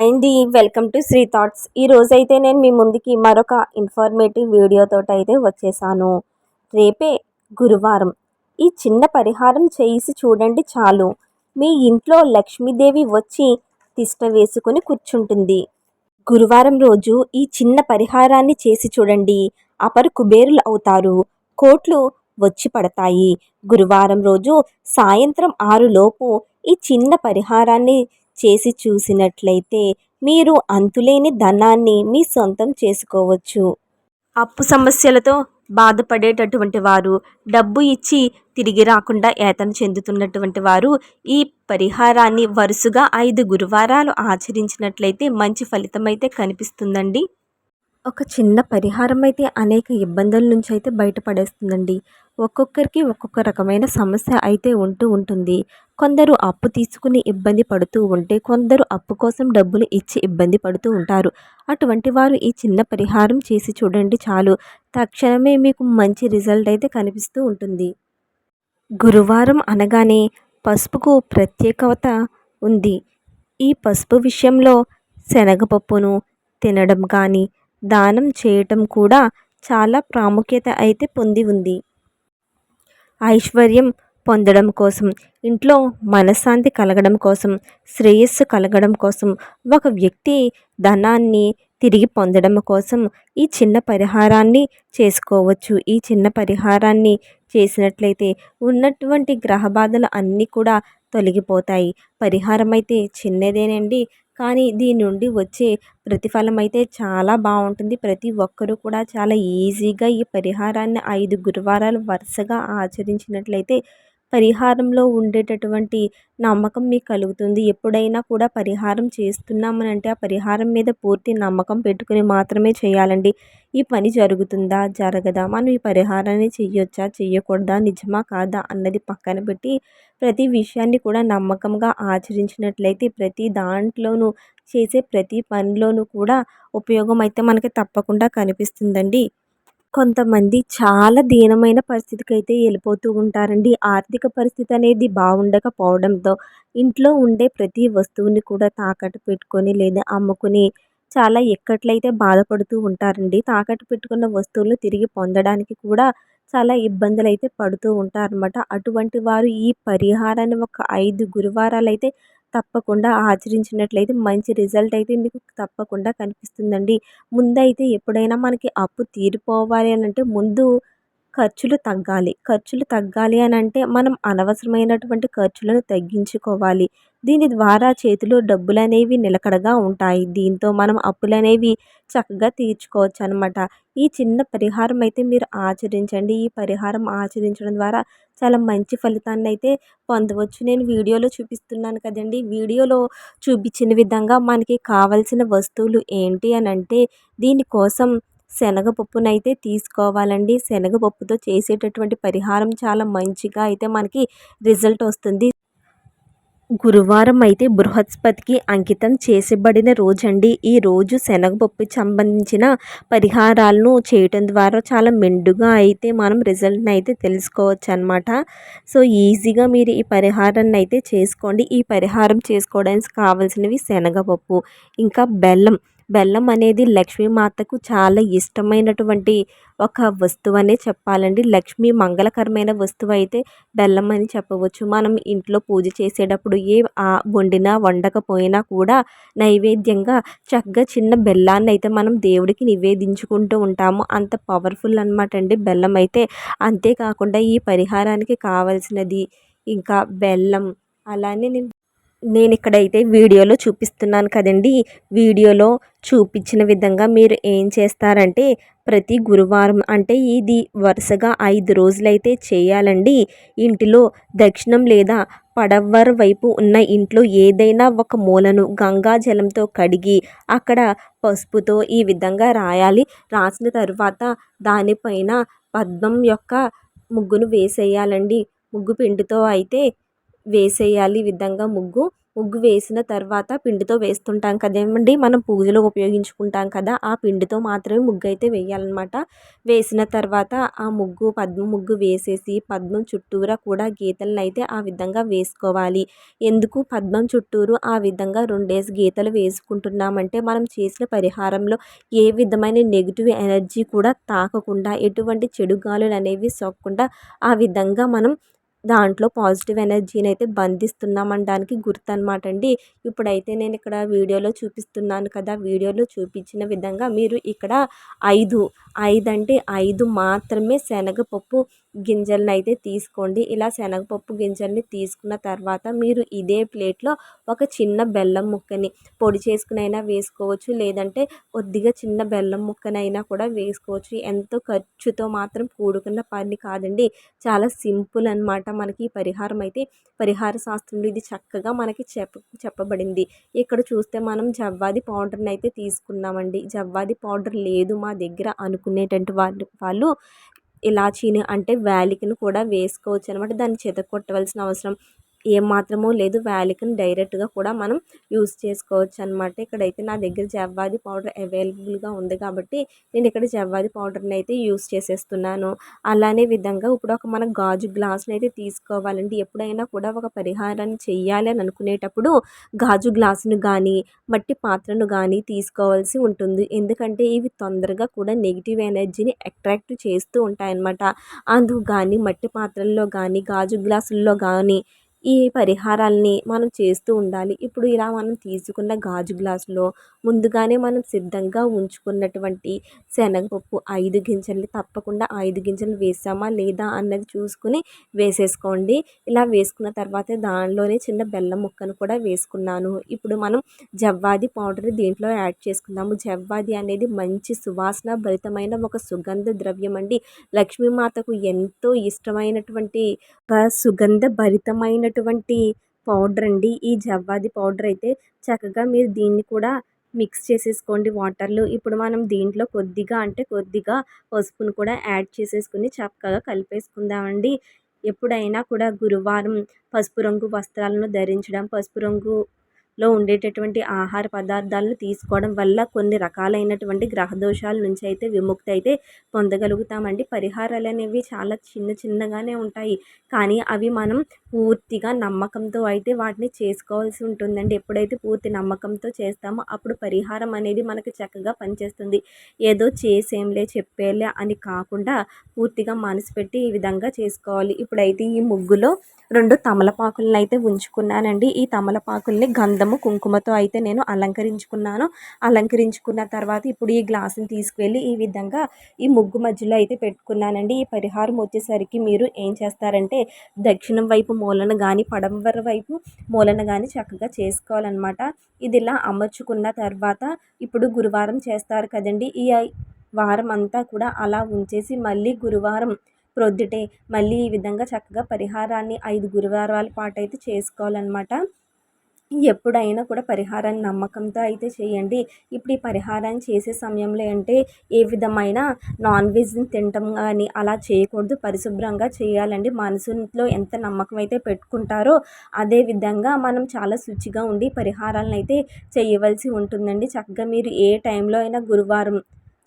అండి welcome to Sri thoughts. ఈ అయితే నేను మీ ముందుకి మరొక ఇన్ఫర్మేటివ్ వీడియోతో అయితే వచ్చేసాను. రేపే గురువారం. ఈ చిన్న పరిహారం చేసి చూడండి చాలు. మీ ఇంట్లో లక్ష్మీదేవి వచ్చి తిష్ట వేసుకుని కూర్చుంటుంది. గురువారం రోజు ఈ చిన్న పరిహారాన్ని చేసి చూడండి. అపరు కుబేరులు అవుతారు. కోట్లు వచ్చి పడతాయి. గురువారం రోజు సాయంత్రం ఆరులోపు ఈ చిన్న పరిహారాన్ని చేసి చూసినట్లయితే మీరు అంతులేని ధనాన్ని మీ సొంతం చేసుకోవచ్చు. అప్పు సమస్యలతో బాధపడేటటువంటి వారు డబ్బు ఇచ్చి తిరిగి రాకుండా ఏతన చెందుతున్నటువంటి వారు ఈ పరిహారాన్ని వరుసగా ఐదు గురువారాలు ఆచరించినట్లయితే మంచి ఫలితం అయితే కనిపిస్తుందండి. ఒక చిన్న పరిహారం అయితే అనేక ఇబ్బందుల నుంచి అయితే బయటపడేస్తుందండి. ఒక్కొక్కరికి ఒక్కొక్క రకమైన సమస్య అయితే ఉంటూ ఉంటుంది. కొందరు అప్పు తీసుకుని ఇబ్బంది పడుతూ ఉంటే కొందరు అప్పు కోసం డబ్బులు ఇచ్చి ఇబ్బంది పడుతూ ఉంటారు. అటువంటి వారు ఈ చిన్న పరిహారం చేసి చూడండి చాలు. తక్షణమే మీకు మంచి రిజల్ట్ అయితే కనిపిస్తూ ఉంటుంది. గురువారం అనగానే పసుపుకు ప్రత్యేకత ఉంది. ఈ పసుపు విషయంలో శనగపప్పును తినడం కానీ దానం చేయటం కూడా చాలా ప్రాముఖ్యత అయితే పొంది ఉంది. ఐశ్వర్యం పొందడం కోసం ఇంట్లో మనశ్శాంతి కలగడం కోసం శ్రేయస్సు కలగడం కోసం ఒక వ్యక్తి ధనాన్ని తిరిగి పొందడం కోసం ఈ చిన్న పరిహారాన్ని చేసుకోవచ్చు. ఈ చిన్న పరిహారాన్ని చేసినట్లయితే ఉన్నటువంటి గ్రహ బాధలు అన్నీ కూడా తొలగిపోతాయి. పరిహారం అయితే చిన్నదేనండి కానీ దీని నుండి వచ్చే ప్రతిఫలం అయితే చాలా బాగుంటుంది. ప్రతి ఒక్కరూ కూడా చాలా ఈజీగా ఈ పరిహారాన్ని ఐదు గురువారాలు వరుసగా ఆచరించినట్లయితే పరిహారంలో ఉండేటటువంటి నమ్మకం మీకు కలుగుతుంది. ఎప్పుడైనా కూడా పరిహారం చేస్తున్నామని అంటే ఆ పరిహారం మీద పూర్తి నమ్మకం పెట్టుకుని మాత్రమే చేయాలండి. ఈ పని జరుగుతుందా? జరగదా? మనం ఈ పరిహారాన్ని చేయొచ్చా చేయకూడదా నిజమా? కాదా? అన్నది పక్కన పెట్టి ప్రతి విషయాన్ని కూడా నమ్మకంగా ఆచరించినట్లయితే ప్రతి దాంట్లోనూ చేసే ప్రతి పనిలోనూ కూడా ఉపయోగం అయితే మనకి తప్పకుండా కనిపిస్తుందండి. కొంతమంది చాలా దీనమైన పరిస్థితికి అయితే వెళ్ళిపోతూ ఉంటారండి. ఆర్థిక పరిస్థితి అనేది బాగుండకపోవడంతో ఇంట్లో ఉండే ప్రతి వస్తువుని కూడా తాకట్టు పెట్టుకొని లేదా అమ్ముకుని చాలా ఎక్కట్లయితే బాధపడుతూ ఉంటారండి. తాకట్టు పెట్టుకున్న వస్తువులు తిరిగి పొందడానికి కూడా చాలా ఇబ్బందులు అయితే పడుతూ ఉంటారనమాట అటువంటి వారు ఈ పరిహారాన్ని ఒక ఐదు గురువారాలు అయితే తప్పకుండా ఆచరించినట్లయితే మంచి రిజల్ట్ అయితే మీకు తప్పకుండా కనిపిస్తుందండి. ముందైతే ఎప్పుడైనా మనకి అప్పు తీరిపోవాలి అని అంటే ముందు ఖర్చులు తగ్గాలి. ఖర్చులు తగ్గాలి అని అంటే మనం అనవసరమైనటువంటి ఖర్చులను తగ్గించుకోవాలి. దీని ద్వారా చేతిలో డబ్బులు అనేవి నిలకడగా ఉంటాయి. దీంతో మనం అప్పులు అనేవి చక్కగా తీర్చుకోవచ్చు అనమాట ఈ చిన్న పరిహారం అయితే మీరు ఆచరించండి. ఈ పరిహారం ఆచరించడం ద్వారా చాలా మంచి ఫలితాన్ని అయితే పొందవచ్చు. నేను వీడియోలో చూపిస్తున్నాను కదండి. వీడియోలో చూపించిన విధంగా మనకి కావలసిన వస్తువులు ఏంటి అని అంటే దీనికోసం శనగపప్పునైతే తీసుకోవాలండి. శనగపప్పుతో చేసేటటువంటి పరిహారం చాలా మంచిగా అయితే మనకి రిజల్ట్ వస్తుంది. గురువారం అయితే బృహస్పతికి అంకితం చేసిబడిన రోజండి. ఈ రోజు శనగపప్పుకి సంబంధించిన పరిహారాలను చేయటం ద్వారా చాలా మెండుగా అయితే మనం రిజల్ట్ని అయితే తెలుసుకోవచ్చు అనమాట సో ఈజీగా మీరు ఈ పరిహారాన్ని అయితే చేసుకోండి. ఈ పరిహారం చేసుకోవడానికి కావాల్సినవి శనగపప్పు ఇంకా బెల్లం. బెల్లం అనేది లక్ష్మీ మాతకు చాలా ఇష్టమైనటువంటి ఒక వస్తువు అనే చెప్పాలండి. లక్ష్మీ మంగళకరమైన వస్తువు అయితే బెల్లం అని చెప్పవచ్చు. మనం ఇంట్లో పూజ చేసేటప్పుడు ఏ వండినా వండకపోయినా కూడా నైవేద్యంగా చక్కగా చిన్న బెల్లాన్ని అయితే మనం దేవుడికి నివేదించుకుంటూ ఉంటాము. అంత పవర్ఫుల్ అనమాట అండి బెల్లం అయితే. అంతేకాకుండా ఈ పరిహారానికి కావాల్సినది ఇంకా బెల్లం. అలానే నేను ఇక్కడైతే వీడియోలో చూపిస్తున్నాను కదండి. వీడియోలో చూపించిన విధంగా మీరు ఏం చేస్తారంటే ప్రతి గురువారం అంటే ఇది వరుసగా ఐదు రోజులైతే చేయాలండి. ఇంటిలో దక్షిణం లేదా పడవర వైపు ఉన్న ఇంట్లో ఏదైనా ఒక మూలను గంగా జలంతో కడిగి అక్కడ పసుపుతో ఈ విధంగా రాయాలి. రాసిన తర్వాత దానిపైన పద్మం యొక్క ముగ్గును వేసేయాలండి. ముగ్గు పిండితో అయితే వేసేయాలి ఈ విధంగా ముగ్గు. ముగ్గు వేసిన తర్వాత పిండితో వేస్తుంటాం కదేమండి మనం పూజలో ఉపయోగించుకుంటాం కదా. ఆ పిండితో మాత్రమే ముగ్గు అయితే వేయాలన్నమాట. వేసిన తర్వాత ఆ ముగ్గు పద్మ ముగ్గు వేసేసి పద్మం చుట్టూరా కూడా గీతలను అయితే ఆ విధంగా వేసుకోవాలి. ఎందుకు పద్మం చుట్టూరు ఆ విధంగా రెండేసి గీతలు వేసుకుంటున్నామంటే మనం చేసిన పరిహారంలో ఏ విధమైన నెగిటివ్ ఎనర్జీ కూడా తాకకుండా ఎటువంటి చెడు గాలులు అనేవి సోకకుండా ఆ విధంగా మనం దాంట్లో పాజిటివ్ ఎనర్జీని అయితే బంధిస్తున్నామనడానికి గుర్తు అనమాట అండి ఇప్పుడైతే నేను ఇక్కడ వీడియోలో చూపిస్తున్నాను కదా వీడియోలో చూపించిన విధంగా మీరు ఇక్కడ ఐదు ఐదు అంటే ఐదు మాత్రమే శనగపప్పు గింజలను అయితే తీసుకోండి. ఇలా శనగపప్పు గింజల్ని తీసుకున్న తర్వాత మీరు ఇదే ప్లేట్లో ఒక చిన్న బెల్లం ముక్కని పొడి చేసుకునైనా వేసుకోవచ్చు. లేదంటే కొద్దిగా చిన్న బెల్లం ముక్కనైనా కూడా వేసుకోవచ్చు. ఎంతో ఖర్చుతో మాత్రం కూడుకున్న పని కాదండి. చాలా సింపుల్ అనమాట మనకి ఈ పరిహారం అయితే. పరిహార శాస్త్రంలో ఇది చక్కగా మనకి చెప్ప చెప్పబడింది. ఇక్కడ చూస్తే మనం జవ్వాది పౌడర్ని అయితే తీసుకున్నామండి. జవ్వాది పౌడర్ లేదు మా దగ్గర అనుకునేటటువంటి వాళ్ళు వాళ్ళు ఇలాచీని అంటే వేలికిని కూడా వేసుకోవచ్చు అనమాట దాన్ని చెదకొట్టవలసిన అవసరం ఏమాత్రమూ లేదు. వ్యాలికని డైరెక్ట్గా కూడా మనం యూస్ చేసుకోవచ్చు అనమాట ఇక్కడైతే నా దగ్గర జవ్వాది పౌడర్ అవైలబుల్గా ఉంది కాబట్టి నేను ఇక్కడ జవ్వాది పౌడర్ని అయితే యూస్ చేసేస్తున్నాను. అలానే విధంగా ఇప్పుడు ఒక మన గాజు గ్లాసుని అయితే తీసుకోవాలండి. ఎప్పుడైనా కూడా ఒక పరిహారాన్ని చెయ్యాలి అని అనుకునేటప్పుడు గాజు గ్లాసును కానీ మట్టి పాత్రను కానీ తీసుకోవాల్సి ఉంటుంది. ఎందుకంటే ఇవి తొందరగా కూడా నెగిటివ్ ఎనర్జీని అట్రాక్ట్ చేస్తూ ఉంటాయన్నమాట. అందుకు కానీ మట్టి పాత్రల్లో కానీ గాజు గ్లాసుల్లో కానీ ఈ పరిహారాల్ని మనం చేస్తూ ఉండాలి. ఇప్పుడు ఇలా మనం తీసుకున్న గాజు గ్లాసులో ముందుగానే మనం సిద్ధంగా ఉంచుకున్నటువంటి శనగపప్పు ఐదు గింజలు తప్పకుండా ఐదు గింజలు వేసామా లేదా అన్నది చూసుకుని వేసేసుకోండి. ఇలా వేసుకున్న తర్వాత దానిలోనే చిన్న బెల్లం ముక్కను కూడా వేసుకున్నాను. ఇప్పుడు మనం జవ్వాది పౌడర్ దీంట్లో యాడ్ చేసుకుందాము. జవ్వాది అనేది మంచి సువాసన భరితమైన ఒక సుగంధ ద్రవ్యం అండి. లక్ష్మీమాతకు ఎంతో ఇష్టమైనటువంటి ఒక సుగంధ భరితమైనటువంటి పౌడర్ అండి. ఈ జవ్వాది పౌడర్ అయితే చక్కగా మీరు దీన్ని కూడా మిక్స్ చేసేసుకోండి వాటర్లో. ఇప్పుడు మనం దీంట్లో కొద్దిగా అంటే కొద్దిగా పసుపును కూడా యాడ్ చేసేసుకుని చక్కగా కలిపేసుకుందామండి. ఎప్పుడైనా కూడా గురువారం పసుపు రంగు వస్త్రాలను ధరించడం పసుపు రంగు లో ఉండేటటువంటి ఆహార పదార్థాలను తీసుకోవడం వల్ల కొన్ని రకాలైనటువంటి గ్రహ దోషాల నుంచి అయితే విముక్తి అయితే పొందగలుగుతామండి. పరిహారాలు అనేవి చాలా చిన్న చిన్నగానే ఉంటాయి. కానీ అవి మనం పూర్తిగా నమ్మకంతో అయితే వాటిని చేసుకోవాల్సి ఉంటుందండి. ఎప్పుడైతే పూర్తి నమ్మకంతో చేస్తామో అప్పుడు పరిహారం అనేది మనకు చక్కగా పనిచేస్తుంది. ఏదో చేసేంలే చెప్పేలే అని కాకుండా పూర్తిగా మనసు పెట్టి ఈ విధంగా చేసుకోవాలి. ఇప్పుడైతే ఈ ముగ్గులో రెండు తమలపాకులను అయితే ఉంచుకున్నానండి. ఈ తమలపాకుల్ని గంధము కుంకుమతో అయితే నేను అలంకరించుకున్నాను. అలంకరించుకున్న తర్వాత ఇప్పుడు ఈ గ్లాసుని తీసుకువెళ్ళి ఈ విధంగా ఈ ముగ్గు మధ్యలో అయితే పెట్టుకున్నానండి. ఈ పరిహారం వచ్చేసరికి మీరు ఏం చేస్తారంటే దక్షిణం వైపు మూలన కానీ పడమర వైపు మూలన కానీ చక్కగా చేసుకోవాలన్నమాట. ఇది ఇలా అమర్చుకున్న తర్వాత ఇప్పుడు గురువారం చేస్తారు కదండి. ఈ వారం అంతా కూడా అలా ఉంచేసి మళ్ళీ గురువారం ప్రొద్దుటే మళ్ళీ ఈ విధంగా చక్కగా పరిహారాన్ని ఐదు గురువారాల పాటు అయితే చేసుకోవాలన్నమాట. ఎప్పుడైనా కూడా పరిహారాన్ని నమ్మకంతో అయితే చేయండి. ఇప్పుడు ఈ పరిహారాన్ని చేసే సమయంలో అంటే ఏ విధమైన నాన్ వెజ్ని తినటం కానీ అలా చేయకూడదు. పరిశుభ్రంగా చేయాలండి. మనసులో ఎంత నమ్మకం అయితే పెట్టుకుంటారో అదే విధంగా మనం చాలా శుచిగా ఉండి పరిహారాలను అయితే చేయవలసి ఉంటుందండి. చక్కగా మీరు ఏ టైంలో అయినా గురువారం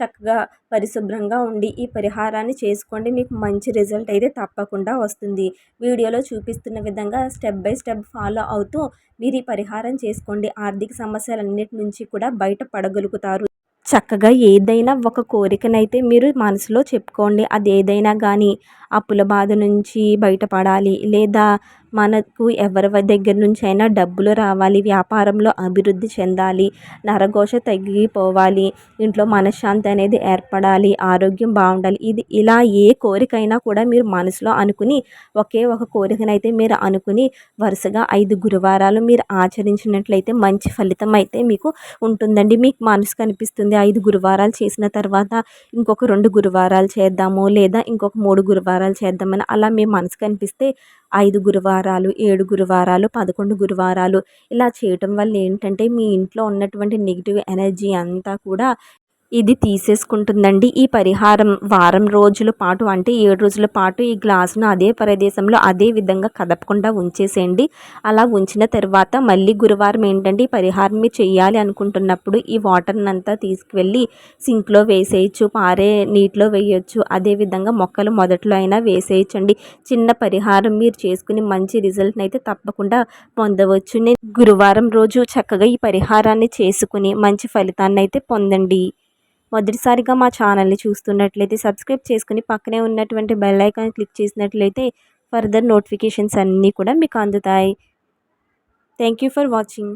చక్కగా పరిశుభ్రంగా ఉండి ఈ పరిహారాన్ని చేసుకోండి. మీకు మంచి రిజల్ట్ అయితే తప్పకుండా వస్తుంది. వీడియోలో చూపిస్తున్న విధంగా స్టెప్ బై స్టెప్ ఫాలో అవుతూ మీరు ఈ పరిహారం చేసుకోండి. ఆర్థిక సమస్యలన్నిటి నుంచి కూడా బయటపడగలుగుతారు చక్కగా ఏదైనా ఒక కోరికనైతే మీరు మనసులో చెప్పుకోండి. అది ఏదైనా కానీ అప్పుల బాధ నుంచి బయటపడాలి లేదా మనకు ఎవరి దగ్గర నుంచి అయినా డబ్బులు రావాలి వ్యాపారంలో అభివృద్ధి చెందాలి నరఘోష తగ్గిపోవాలి ఇంట్లో మనశ్శాంతి అనేది ఏర్పడాలి ఆరోగ్యం బాగుండాలి. ఇది ఇలా ఏ కోరికైనా కూడా మీరు మనసులో అనుకుని ఒకే ఒక కోరికనైతే మీరు అనుకుని వరుసగా ఐదు గురువారాలు మీరు ఆచరించినట్లయితే మంచి ఫలితం అయితే మీకు ఉంటుందండి. మీకు మనసు కనిపిస్తుంది ఐదు గురువారాలు చేసిన తర్వాత ఇంకొక రెండు గురువారాలు చేద్దాము లేదా ఇంకొక మూడు గురువారాలు చేద్దామని అలా మీ మనసు కనిపిస్తే ఐదు గురువారాలు ఏడు గురువారాలు పదకొండు గురువారాలు ఇలా చేయటం వల్ల ఏంటంటే మీ ఇంట్లో ఉన్నటువంటి నెగిటివ్ ఎనర్జీ అంతా కూడా ఇది తీసేసుకుంటుందండి. ఈ పరిహారం వారం రోజుల పాటు అంటే ఏడు రోజుల పాటు ఈ గ్లాసును అదే ప్రదేశంలో అదే విధంగా కదపకుండా ఉంచేసేయండి. అలా ఉంచిన తర్వాత మళ్ళీ గురువారం ఏంటంటే ఈ పరిహారం మీరు చేయాలి అనుకుంటున్నప్పుడు ఈ వాటర్ని అంతా తీసుకువెళ్ళి సింక్లో వేసేయచ్చు పారే నీటిలో వేయచ్చు. అదేవిధంగా మొక్కలు మొదట్లో అయినా వేసేయచ్చండి. చిన్న పరిహారం మీరు చేసుకుని మంచి రిజల్ట్ని అయితే తప్పకుండా పొందవచ్చు నేను గురువారం రోజు చక్కగా ఈ పరిహారాన్ని చేసుకుని మంచి ఫలితాన్ని అయితే పొందండి. మొదటిసారిగా మా ఛానల్ని చూస్తున్నట్లయితే సబ్స్క్రైబ్ చేసుకుని పక్కనే ఉన్నటువంటి బెల్ ఐకాన్ క్లిక్ చేసినట్లయితే ఫర్దర్ నోటిఫికేషన్స్ అన్నీ కూడా మీకు అందుతాయి. Thank you for watching.